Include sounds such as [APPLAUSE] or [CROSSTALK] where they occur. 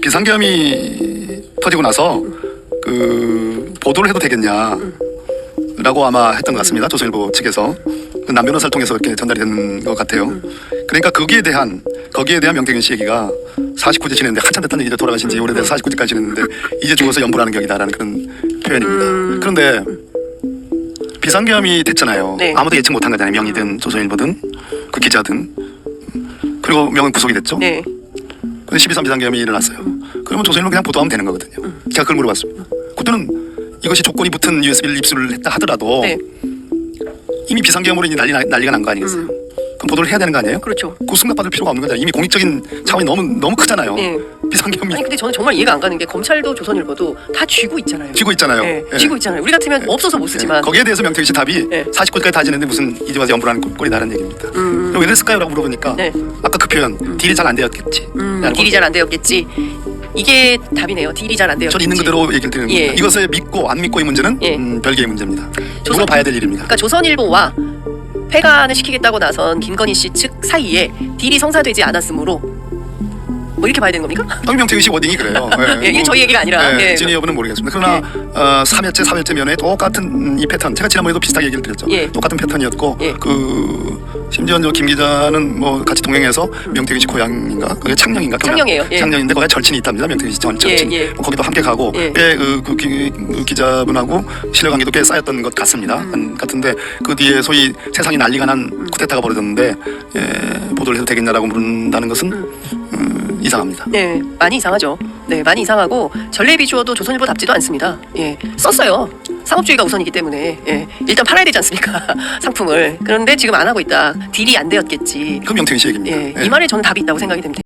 비상계엄이 터지고 나서 그 보도를 해도 되겠냐. 라고 아마 했던 것 같습니다. 조선일보 측에서 그남 변호사를 통해서 이렇게 전달이 된 것 같아요. 그러니까 거기에 대한 거기에 대한 명태균 씨 얘기가 49제 지냈는데 한참 됐다는 얘기죠. 돌아가신 지 오래돼서 49제까지 지냈는데 이제 죽어서 연불하는 격이다라는 그런 표현입니다. 그런데 비상계엄이 됐잖아요. 네. 아무도 예측 못한 거잖아요. 명의든 조선일보든 그 기자든 그리고 명은 구속이 됐죠. 네. 근데 12.3 비상계엄이 일어났어요. 그러면 조선일보 그냥 보도하면 되는 거거든요. 제가 그걸 물어봤습니다. 그때는 이것이 조건이 붙은 USB를 입수를 했다 하더라도 네. 이미 비상계엄으로 이제 난리, 나- 난리가 난 거 아니겠어요? 그럼 보도를 해야 되는 거 아니에요? 그렇죠. 그 승낙받을 필요가 없는 거잖아요. 이미 공익적인 차원이 너무 너무 크잖아요. 네. 비상계엄이 아니 근데 저는 정말 이해가 안 가는 게 검찰도 조선일보도 다 쥐고 있잖아요. 쥐고 있잖아요. 네, 예. 쥐고 있잖아요. 우리 같으면 없어서 못 쓰지만. 예. 거기에 대해서 명태균 씨 답이 네. 49까지 다 지냈는데 무슨 이제 와서 연불하는 꼴이다라는 얘기입니다. 음. 그럼 왜 그랬을까요? 라고 물어보니까 네. 아까 그 표현 딜이 잘 안 되었겠지. 음, 라는 딜이. 잘 안 되었겠지. 이게 답이네요. 딜이 잘안 되었겠지. 전 있는 그대로 얘기를 드리는 예. 겁니다. 이것을 믿고 안 믿고의 문제는 예. 음, 별개의 문제입니다. 조선- 물어봐야 될 일입니다. 그러니까 조선일보와 폐간을 시키겠다고 나선 김건희 씨 측 사이에 딜이 성사되지 않았으므로 뭐 이렇게 봐야 되는 겁니까? 씨 워딩이 그래요. [LAUGHS] 예, 이게 저희 얘기가 아니라, 예, 예. 진위 여부는 모르겠습니다. 그러나 어, 3회째, 4회째 면에 똑같은 음, 이 패턴, 제가 지난번에도 비슷하게 얘기를 드렸죠. 예. 똑같은 패턴이었고 예. 그 심지어 저김 기자는 뭐 같이 동행해서 명태균 씨 고향인가, 그게 창녕인가, 창녕이에요. 예. 창녕인데 거기 절친이 있답니다. 명태균 씨 전, 절친. 예, 예. 뭐 거기도 함께 가고 예. 꽤 그 그, 기- 그 기자분하고 신뢰 관계도 꽤 쌓였던 것 같습니다. 음. 한- 같은데 그 뒤에 소위 세상이 난리가 난 쿠데타가 벌어졌는데 예, 보도를 해도 되겠냐라고 물은다는 것은 음, 이상합니다. 네, 많이 이상하죠. 네, 많이 이상하고 전례 비주어도 조선일보 답지도 않습니다. 예, 썼어요. 상업주의가 우선이기 때문에 예, 일단 팔아야 되지 않습니까? [LAUGHS] 상품을. 그런데 지금 안 하고 있다. 딜이 안 되었겠지. 그 명태균 씨 얘기입니다. 예, 예. 이 말에 저는 답이 있다고 생각이 됩니다.